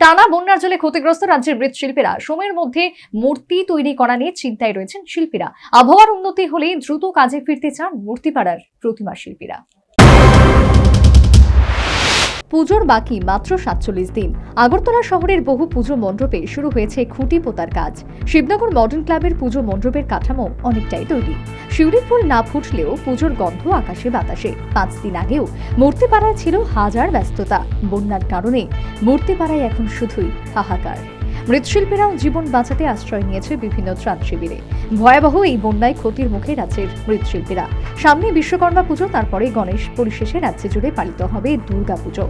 টানা বন্যার জলে ক্ষতিগ্রস্ত রাজ্যের মৃৎশিল্পীরা। সময়ের মধ্যে মূর্তি তৈরি করা নিয়ে চিন্তায় রয়েছেন শিল্পীরা। আবহাওয়ার উন্নতি হলেই দ্রুত কাজে ফিরতে চান মূর্তিপাড়ার প্রতিমা শিল্পীরা। পুজোর বাকি মাত্র সাতচল্লিশ দিন। আগরতলা শহরের বহু পুজো মণ্ডপে শুরু হয়েছে খুঁটি পোতার কাজ। শিবনগর মডার্ন ক্লাবের পুজো মণ্ডপের কাঠামো অনেকটাই তৈরি। শিউরি ফুল না ফুটলেও পুজোর গন্ধ আকাশে বাতাসে। পাঁচ দিন আগেও মূর্তিপাড়ায় ছিল হাজার ব্যস্ততা। বন্যার কারণে মূর্তিপাড়ায় এখন শুধুই হাহাকার। মৃৎশিল্পীরাও জীবন বাঁচাতে আশ্রয় নিয়েছে বিভিন্ন ত্রাণ শিবিরে। ভয়াবহ এই বন্যায় ক্ষতির মুখে রাজ্যের মৃৎশিল্পীরা। সামনে বিশ্বকর্মা পুজো, তারপরে গণেশ পরিশেষে রাজ্য জুড়ে পালিত হবে দুর্গা পুজো।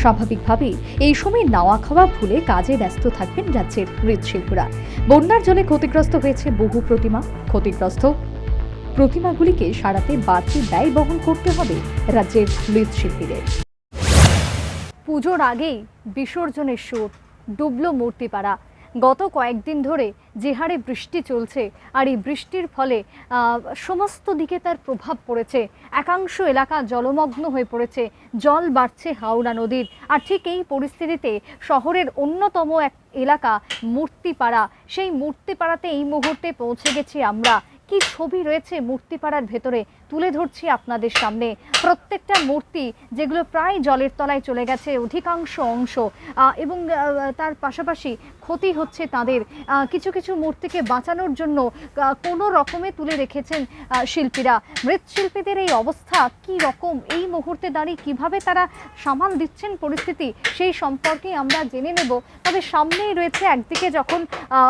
স্বাভাবিকভাবেই এই সময় নাওয়া খাওয়া ভুলে কাজে ব্যস্ত থাকবেন রাজ্যের মৃৎশিল্পীরা। বন্যার জলে ক্ষতিগ্রস্ত হয়েছে বহু প্রতিমা। ক্ষতিগ্রস্ত প্রতিমাগুলিকে সারাতে বাড়তি ব্যয় বহন করতে হবে রাজ্যের মৃৎশিল্পীদের। পুজোর আগেই বিসর্জনের সুর ডুবলো মূর্তিপাড়া। গত কয়েকদিন ধরে যে হারে বৃষ্টি চলছে আর এই বৃষ্টির ফলে সমস্ত দিকে তার প্রভাব পড়েছে। একাংশ এলাকা জলমগ্ন হয়ে পড়েছে। জল বাড়ছে হাওড়া নদীর। আর ঠিক এই পরিস্থিতিতে শহরের অন্যতম এক এলাকা মূর্তিপাড়া। সেই মূর্তিপাড়াতে এই মুহূর্তে পৌঁছে গেছি আমরা। কি ছবি রয়েছে মূর্তিপাড়ার ভেতরে? তুলে ধরছি আপনাদের সামনে। প্রত্যেকটা মূর্তি যেগুলো প্রায় জলের তলায় চলে গেছে, অধিকাংশ অংশ এবং তার পাশাপাশি ক্ষতি হচ্ছে তাদের। কিছু কিছু মূর্তিকে বাঁচানোর জন্য কোনো রকমে তুলে রেখেছেন শিল্পীরা। মৃৎশিল্পীদের এই অবস্থা কি রকম? এই মুহূর্তে দাঁড়িয়ে কীভাবে তারা সামাল দিচ্ছেন পরিস্থিতি, সেই সম্পর্কে আমরা জেনে নেব। তবে সামনেই রয়েছে একদিকে যখন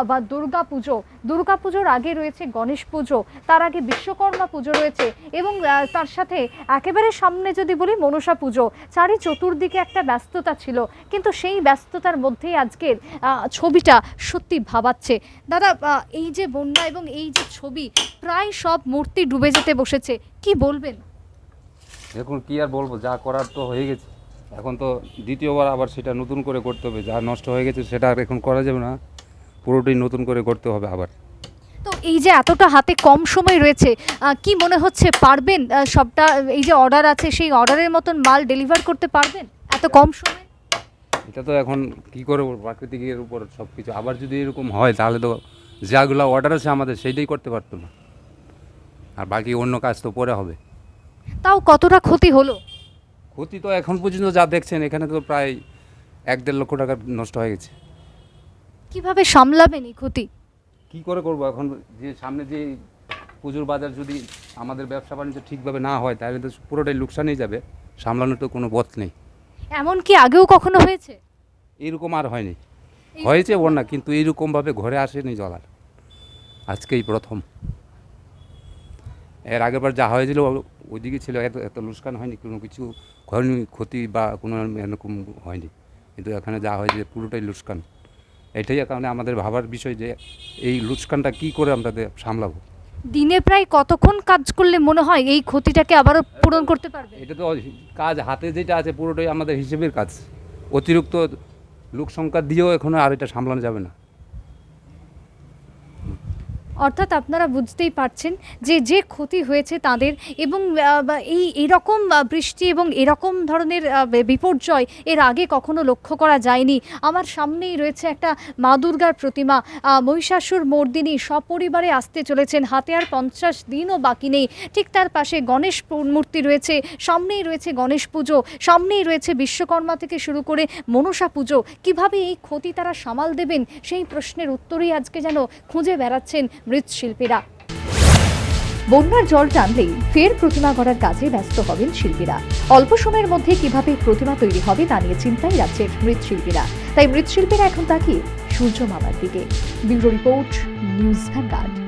বা দুর্গা পুজো। দুর্গা পুজোর আগে রয়েছে গণেশ পুজো, তার আগে বিশ্বকর্মা পুজো রয়েছে এবং তার সাথে একেবারে সামনে যদি বলি মনসা পুজো। চারি চতুর্দিকে একটা ব্যস্ততা ছিল, কিন্তু সেই ব্যস্ততার মধ্যেই আজকের ছবিটা সত্যি ভাবাচ্ছে। দাদা এই যে বন্যা এবং এই যে ছবি প্রায় সব মূর্তি ডুবে যেতে বসেছে। কি বলবেন? এখন কি আর বলব যা করার তো হয়ে গেছে। এখন তো দ্বিতীয়বার আবার সেটা নতুন করে করতে হবে। যা নষ্ট হয়ে গেছে সেটা আর এখন করা যাবে না। পুরোটাই নতুন করে করতে হবে আবার। তো এই যে এতটা হাতে কম সময় রয়েছে কি মনে হচ্ছে পারবেন সবটা এই যে অর্ডার আছে সেই অর্ডারের মতন মাল ডেলিভার করতে পারবেন? এত কম সময়? এটা তো এখন কি করে প্রাকৃতিকের উপর সব কিছু আবার যদি এরকম হয় তাহলে তো যাগুলো অর্ডার আছে আমাদের সেইটাই করতে পারতো না। আর বাকি অন্য কাজ তো পরে হবে। তাও কতটা ক্ষতি হলো? ক্ষতি তো এখন পর্যন্ত যা দেখছেন এখানে তো প্রায় এক দেড় লক্ষ টাকা নষ্ট হয়ে গেছে। কীভাবে সামলাবেন এই ক্ষতি? কি করে করব এখন? যে সামনে যে পুজোর বাজার যদি আমাদের ব্যবসা বাণিজ্য ঠিকভাবে না হয় তাহলে তো পুরোটাই লোকসানই যাবে। সামলানোর তো কোনো পথ নেই। এমন কি আগেও কখনো হয়েছে? এরকম আর হয়নি। হয়েছে বন্যা কিন্তু এইরকমভাবে ঘরে আসেনি জল আর আজকেই প্রথম। এর আগেরবার যা হয়েছিল ওইদিকে ছিল এত এত লোকসান হয়নি কোনো কিছু ক্ষতি বা কোনো এরকম হয়নি। কিন্তু এখানে যা হয়েছে পুরোটাই লোকসান। এটাই কারণে আমাদের ভাবার বিষয় যে এই লোকসানটা কী করে আমরা সামলাবো? দিনে প্রায় কতক্ষণ কাজ করলে মনে হয় এই ক্ষতিটাকে আবারও পূরণ করতে পারবে? এটা তো কাজ হাতে যেটা আছে পুরোটাই আমাদের হিসেবের কাজ। অতিরিক্ত লোক সংখ্যা দিয়েও এখন আর এটা সামলানো যাবে না। অর্থাৎ আপনারা বুঝতেই পারছেন যে যে ক্ষতি হয়েছে তাদের এবং এই, এরকম বৃষ্টি এবং এরকম ধরনের বিপর্যয় এর আগে কখনো লক্ষ্য করা যায়নি। আমার সামনেই রয়েছে একটা মা দুর্গার প্রতিমা। মহিষাসুর মর্দিনী সপরিবারে আসতে চলেছেন। হাতে আর পঞ্চাশ দিনও বাকি নেই। ঠিক তার পাশে গণেশ মূর্তি রয়েছে। সামনেই রয়েছে গণেশ পুজো। সামনেই রয়েছে বিশ্বকর্মা থেকে শুরু করে মনসা পুজো। কীভাবে এই ক্ষতি তারা সামাল দেবেন? সেই প্রশ্নের উত্তরই আজকে যেন খুঁজে বেড়াচ্ছেন মৃৎশিল্পীরা। বন্যার জল টানলেই ফের প্রতিমা গড়ার কাজে ব্যস্ত হবেন শিল্পীরা। অল্প সময়ের মধ্যে কীভাবে প্রতিমা তৈরি হবে তা নিয়ে চিন্তাই রাজ্যের মৃৎশিল্পীরা। তাই মৃৎশিল্পীরা এখন তাকিয়ে সূর্য মামার দিকে। Bureau report, news Vanguard.